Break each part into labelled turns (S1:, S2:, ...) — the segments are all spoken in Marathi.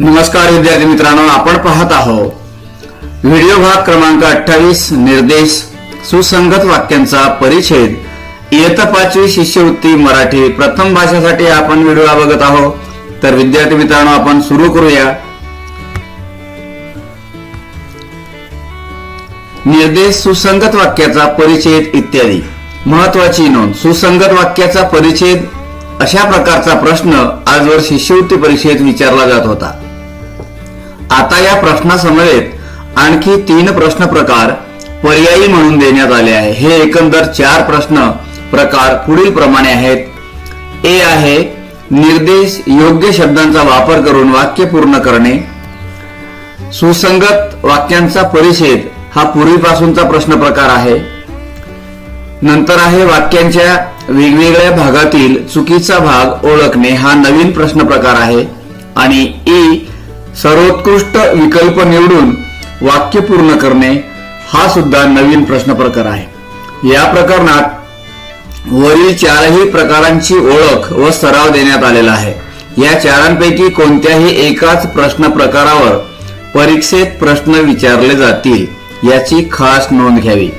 S1: नमस्कार विद्यार्थी मित्रांनो आपण पाहत आहोत. व्हिडिओ भाग क्रमांक अठ्ठावीस निर्देश सुसंगत वाक्यांचा परिच्छेद. इयत्ता पाचवी शिष्यवृत्ती मराठी प्रथम भाषेसाठी आपण व्हिडिओ बघत आहोत. तर विद्यार्थी मित्रांनो आपण सुरू करूया. निर्देश सुसंगत वाक्याचा परिच्छेद इत्यादी. महत्वाची नोंद. सुसंगत वाक्याचा परिच्छेद अशा प्रकारचा प्रश्न आजवर शिष्यवृत्ती परीक्षेत विचारला जात होता. आता या प्रश्नासमवेत आणखी तीन प्रश्न प्रकार पर्यायी म्हणून देण्यात आले आहे. हे एकंदर चार प्रश्न प्रकार पुढील प्रमाणे आहेत. ए आहे निर्देश योग्य शब्दांचा वापर करून वाक्य पूर्ण करणे. सुसंगत वाक्यांचा परिषेद हा पूर्वीपासूनचा प्रश्न प्रकार आहे. नंतर आहे वाक्यांच्या वेगवेगळ्या भागातील चुकीचा भाग ओळखणे. हा नवीन प्रश्न प्रकार आहे. आणि ई सर्वोत्कृष्ट विकल्प निवडून वाक्य पूर्ण करणे हा सुद्धा नवीन प्रश्न प्रकार आहे. या प्रकरणात वरील चारही प्रकारांची ओळख व सराव देण्यात आलेला आहे. या चारांपैकी कोणत्याही एकाच प्रश्न प्रकारावर परीक्षेत प्रश्न विचारले जातील याची खास नोंद घ्यावी.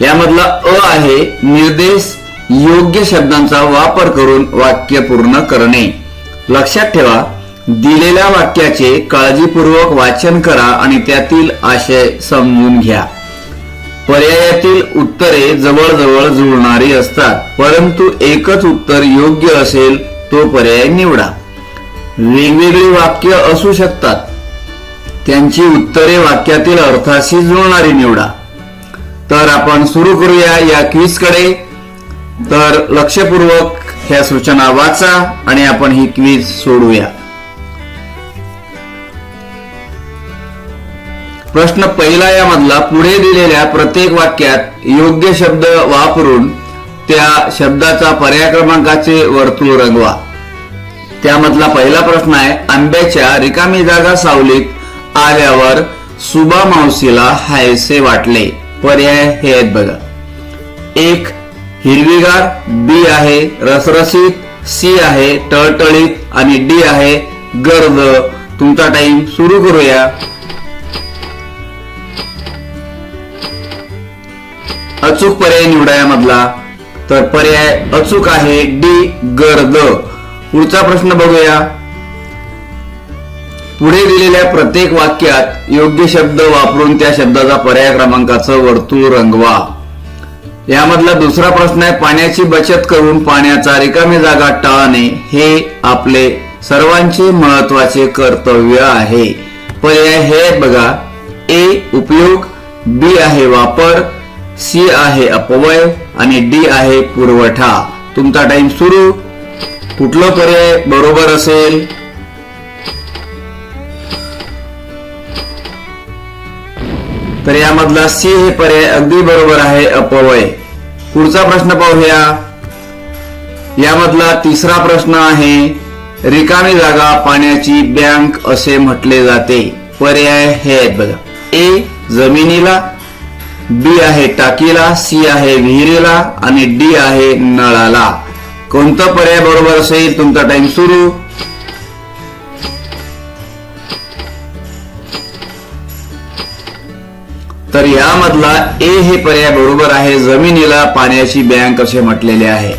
S1: यामधला अ आहे निर्देश योग्य शब्दांचा वापर करून वाक्य पूर्ण करणे. लक्षात ठेवा दिलेल्या वाक्याचे काळजीपूर्वक वाचन करा आणि त्यातील आशय समजून घ्या. पर्यायातील उत्तरे जवळजवळ जुळणारी असतात परंतु एकच उत्तर योग्य असेल तो पर्याय निवडा. वेगवेगळी वाक्य असू शकतात. त्यांची उत्तरे वाक्यातील अर्थाशी जुळणारी निवडा. तर आपण सुरू करूया या क्विजकडे. तर लक्षपूर्वक ह्या सूचना वाचा आणि आपण ही क्विज सोडूया. प्रश्न पहिला यामधला पुढे दिलेल्या प्रत्येक वाक्यात योग्य शब्द वापरून त्या शब्दाचा पर्याय क्रमांकाचे वर्तुळ रंगवा. त्यामधला पहिला प्रश्न आहे आंब्याच्या रिकामी जागा सावलीत आल्यावर सुबा मावशीला हायसे वाटले. पर्याय हे आहेत बघा. एक हिरवीगार बी आहे रसरसीत सी आहे टळटळीत आणि डी आहे गर्द. तुमचा टाइम सुरू करूया. अचूक पर्याय निवडा यामधला तर पर्याय अचूक आहे डी गर्द. पुढचा प्रश्न बघूया. पुढे दिलेल्या प्रत्येक वाक्यात योग्य शब्द वापरून त्या शब्दाचा पर्याय क्रमांकाचं वर्तुळ रंगवा. यामधला दुसरा प्रश्न आहे पाण्याची बचत करून पाण्याचा रिकामी जागा टाळणे हे आपले सर्वांचे महत्त्वाचे कर्तव्य आहे. पर्याय हे बघा ए उपयोग बी आहे वापर सी आहे अपवय आणि डी आहे पुरवठा. तुमचा टाइम सुरू. कुठलं पर्याय बरोबर असेल? तर यामधला सी हे पर्याय अगदी बरोबर आहे अपवय पुढचा प्रश्न पाहूया. यामधला तिसरा प्रश्न आहे रिकामी जागा पाण्याची बँक असे म्हटले जाते. पर्याय हे आहेत बघा. ए जमिनीला. बी आहे टाकीला सी आहे विहिरीला आणि डी आहे नळाला. कोणता पर्याय बरोबर असेल? तुमचा टाइम सुरू. तर यामधला ए हे पर्याय बरोबर आहे. जमिनीला पाण्याची बँक असे म्हटलेले आहे.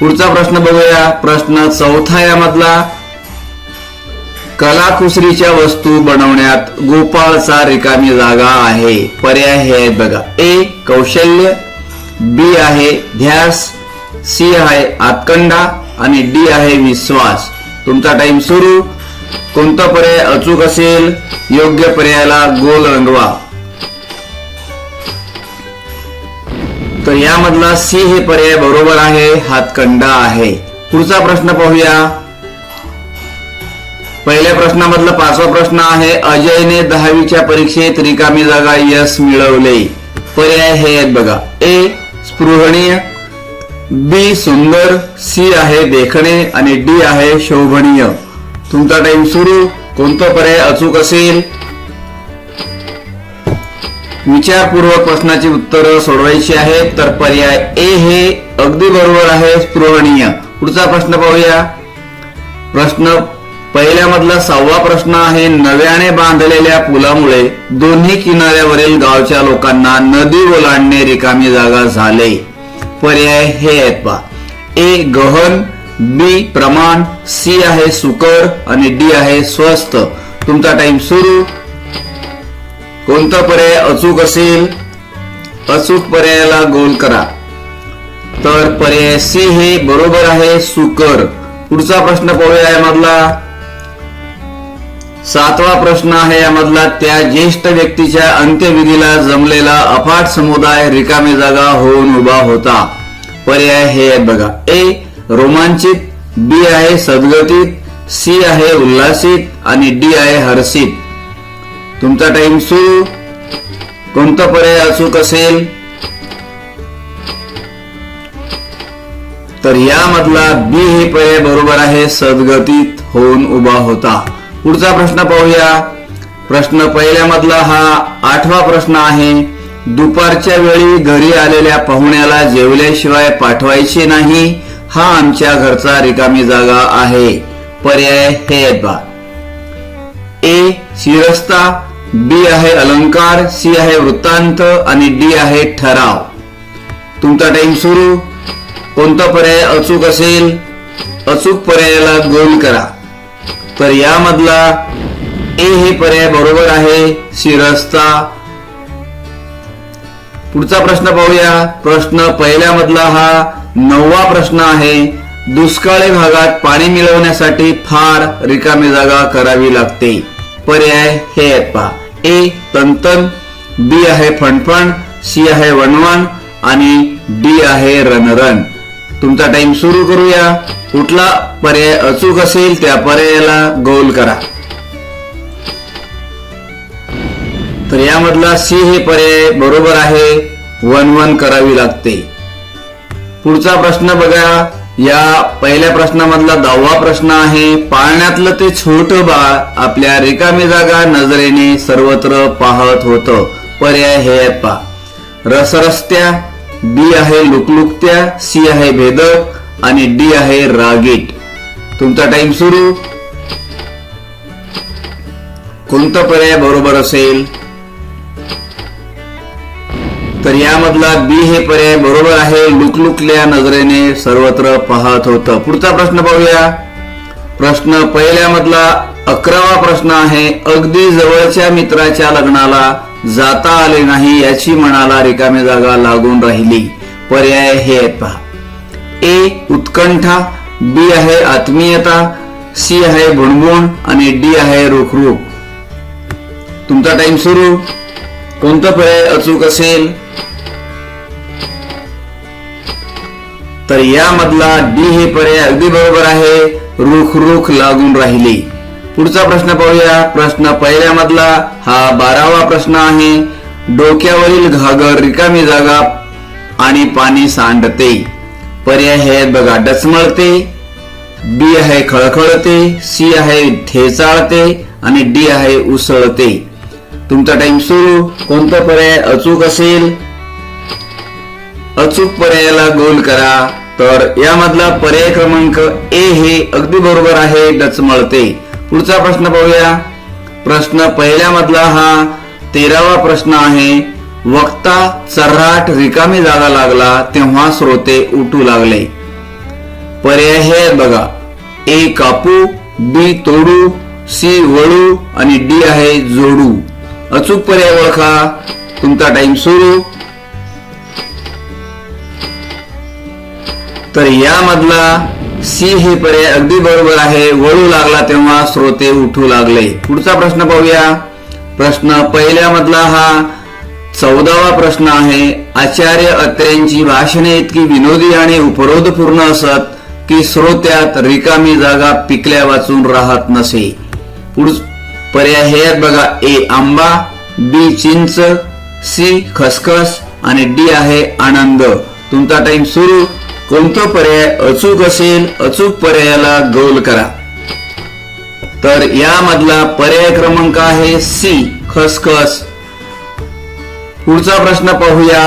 S1: पुढचा प्रश्न बघूया. प्रश्न चौथा यामधला. कलाकुसरीच्या वस्तू बनवण्यात गोपाळचा रिकामी जागा आहे. पर्याय हे आहेत बघा. ए कौशल्य. बी आहे ध्यास. सी आहे आतकंडा. आणि डी आहे विश्वास. तुमचा टाइम सुरू. कोणता पर्याय अचूक असेल योग्य पर्यायाला गोल रंगवा. तर यामधला सी हे पर्याय बरोबर आहे हातकंडा आहे. पुढचा प्रश्न पाहूया. पहिल्या प्रश्नामधला पाचवा प्रश्न आहे अजयने दहावीच्या परीक्षेत रिकामी जागा यश मिळवले. पर्याय हे आहेत बघा. ए स्पृहणीय. बी सुंदर. सी आहे देखणे. आणि डी आहे शोभनीय. तुमचा टाइम सुरू. कोणता पर्याय अचूक असेल? विचारपूर्वक प्रश्नाची उत्तरं सोडवायची आहेत तर पर्याय ए हे अगदी बरोबर आहे स्पृहणीय. पुढचा प्रश्न पाहूया. प्रश्न पहिल्यामधला सहावा प्रश्न आहे नव्याने बांधलेल्या पुलामुळे दोन्ही किनाऱ्यावरील गावच्या लोकांना नदी ओलांडणे रिकामी जागा झाले. पर्याय हे आहेत पा ए गहन बी प्रमाण सी आहे सुकर आणि डी आहे स्वस्त तुमचा टाइम सुरू. कोणता पर्याय अचूक असेल? अचूक पर्यायाला गोल करा. तर पर्याय सी हे बरोबर आहे सुकर. पुढचा प्रश्न पाहूया यामधला. सातवा प्रश्न आहे यामधला. त्या ज्येष्ठ व्यक्तीच्या अंत्यविधीला जमलेला अफाट समुदाय रिकामी जागा होऊन उभा होता. पर्याय हे आहेत बघा. ए रोमांचित बी आहे सद्गतीत सी आहे उल्हासित आणि डी आहे हर्षित. तुमचा टाइम सुरू. कोणता पर्याय अचूक असेल? तर यामधला बी हे पर्याय बरोबर आहे सद्गतीत होऊन उभा होता. पुढचा प्रश्न पाहूया. प्रश्न पहिल्यामधला हा आठवा प्रश्न आहे. दुपारच्या वेळी घरी आलेल्या पाहुण्याला जेवल्याशिवाय पाठवायचे नाही हा आमच्या घरचा रिकामी जागा आहे. पर्याय हे आहेत बा. ए शिरस्ता बी आहे अलंकार सी आहे वृत्तांत आणि डी आहे ठराव. तुमचा टाइम सुरू. कोणता पर्याय अचूक असेल अचूक पर्यायाला गोल करा. तर यामधला ए हे पर्याय बरोबर आहे शिरस्ता पुढचा प्रश्न पाहूया. प्रश्न पहिल्यामधला हा नववा प्रश्न आहे. दुष्काळी भागात पाणी मिळवण्यासाठी फार रिकामी जागा करावी लागते. पर्याय हे आहेत पहा. ए तंतन. बी आहे फणफण. सी आहे वणवण. आणि डी आहे रणरण. तुमचा टाइम सुरू करूया. कुठला पर्याय अचूक असेल त्या पर्यायाला गोल करा. तर यामधला सी हे पर्याय बरोबर आहे. वन वन करावी लागते. पुढचा प्रश्न बघा. या पहिल्या प्रश्नामधला दहावा प्रश्न आहे. पाळण्यातलं ते छोट बाळ आपल्या रिकामी जागा नजरेने सर्वत्र पाहत होत. पर्याय हे पा. रसरस्त्या बी आहे लुकलुकत्या सी आहे भेदक आणि डी आहे रागीट. तुमचा टाइम सुरू. कोणता पर्याय बरोबर असेल? तर यामधला बी हे पर्याय बरोबर आहे लुकलुकल्या नजरेने सर्वत्र पाहत होतं. पुढचा प्रश्न पाहूया. प्रश्न पहिल्यामधला अकरावा प्रश्न आहे अगदी जवळच्या मित्राच्या लग्नाला जाता आले नाही याची मनाला रिकामी जागा लागून राहिली. पर्याय हे आहेत पहा. ए उत्कंठा बी आहे आत्मीयता सी आहे भुणभुण आणि डी आहे रुखरुख तुमचा टाइम सुरू. कोणता पर्याय अचूक असेल? तर यामधला डी हे पर्याय अगदी बरोबर आहे रुख लागून राहिली. पुढचा प्रश्न पाहूया. प्रश्न पहिल्यामधला हा बारावा प्रश्न आहे. डोक्यावरील घागर रिकामी जागा आणि पाणी सांडते. पर्याय हे बघा डचमळते. बी आहे खळखळते. सी आहे ठेचाळते. आणि डी आहे उसळते. तुमचा टाइम सुरू. कोणता पर्याय अचूक असेल? अचूक पर्यायाला गोल करा. तर यामधला पर्याय क्रमांक ए हे अगदी बरोबर आहे डचमळते. पुढचा प्रश्न पाहूया. प्रश्न पहिल्यामधला हा तेरावा प्रश्न आहे. वक्ता चर्राट रिकामी जागा लागला तेव्हा श्रोते उठू लागले. पर्याय हे बघा. ए कापू बी तोडू सी वळू आणि डी आहे जोडू. अचूक पर्याय ओळखा. तुमचा टाइम सुरू. तर यामधला सी हे पर्याय अगदी बरोबर आहे. वळू लागला तेव्हा श्रोते उठू लागले. पुढचा प्रश्न पाहूया. प्रश्न पहिल्यामधला हा चौदावा प्रश्न आहे. आचार्य अत्र्यांची भाषणे इतकी विनोदी आणि उपरोधपूर्ण असत की श्रोत्यात रिकामी जागा पिकल्या वाचून राहत नसे. पुढ पर्याय हे आहेत बघा. ए आंबा बी चिंच सी खसखस आणि डी आहे आनंद. तुमचा टाइम सुरू. कोणता पर्याय अचूक असेल अचूक पर्यायाला गोल करा. तर यामधला पर्याय क्रमांक आहे सी खसखस. पुढचा प्रश्न पाहूया.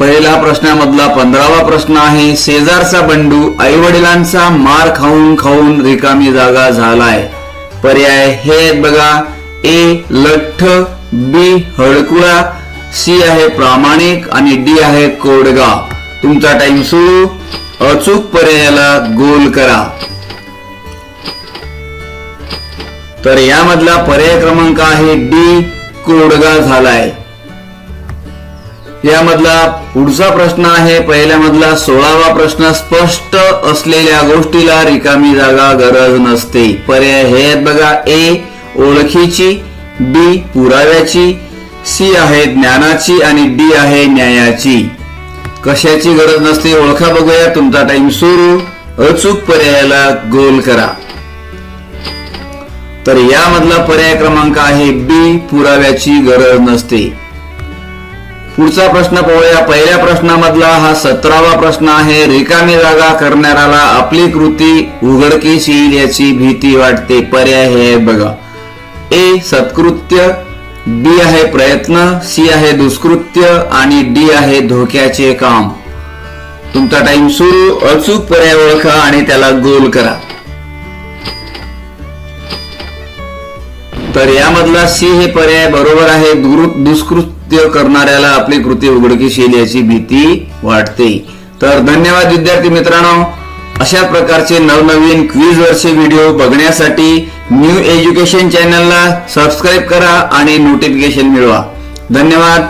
S1: पहिला प्रश्नामधला पंधरावा प्रश्न आहे शेजारचा बंडू आई वडिलांचा मार खाऊन खाऊन रिकामी जागा झालाय. पर्याय हे बघा ए लठ्ठ बी हडकुळा सी आहे प्रामाणिक आणि डी आहे कोडगा तुमचा टाइम सुरू. अचूक पर्यायाला गोल करा. तर यामधला पर्याय क्रमांक आहे डी कोडगा झालाय. यामधला पुढचा प्रश्न आहे पहिल्यामधला सोळावा प्रश्न स्पष्ट असलेल्या गोष्टीला रिकामी जागा गरज नसते. पर्याय हे आहेत बघा ए ओळखीची बी पुराव्याची सी आहे ज्ञानाची आणि डी आहे न्यायाची. कशाची गरज नसते ओळखा बघूया तुमचा टाइम सुरू. अचूक पर्यायाला गोल करा. तर यामधला पर्याय क्रमांक आहे बी पुराव्याची गरज नसते. पुढचा प्रश्न पाहूया. पहिल्या प्रश्नामधला हा सतरावा प्रश्न आहे. रिकामी जागा करणाऱ्याला आपली कृती उघडकीस येईल याची भीती वाटते. पर्याय हे बघा. ए सत्कृत्य. बी आहे प्रयत्न सी आहे दुष्कृत्य आणि डी आहे धोक्याचे काम. तुमचा टाइम सुरू अचूक पर्याय ओळखा आणि त्याला गोल करा. तर यामधला सी हे पर्याय बरोबर आहे. दुष्कृत्य करणाऱ्याला आपली कृती उघडकीस येईल याची भीती वाटते. तर धन्यवाद विद्यार्थी मित्रांनो. अशा प्रकारचे नवनवीन क्विज वरचे व्हिडिओ बघण्यासाठी न्यू एज्युकेशन चॅनलला सबस्क्राईब करा आणि नोटिफिकेशन मिळवा. धन्यवाद.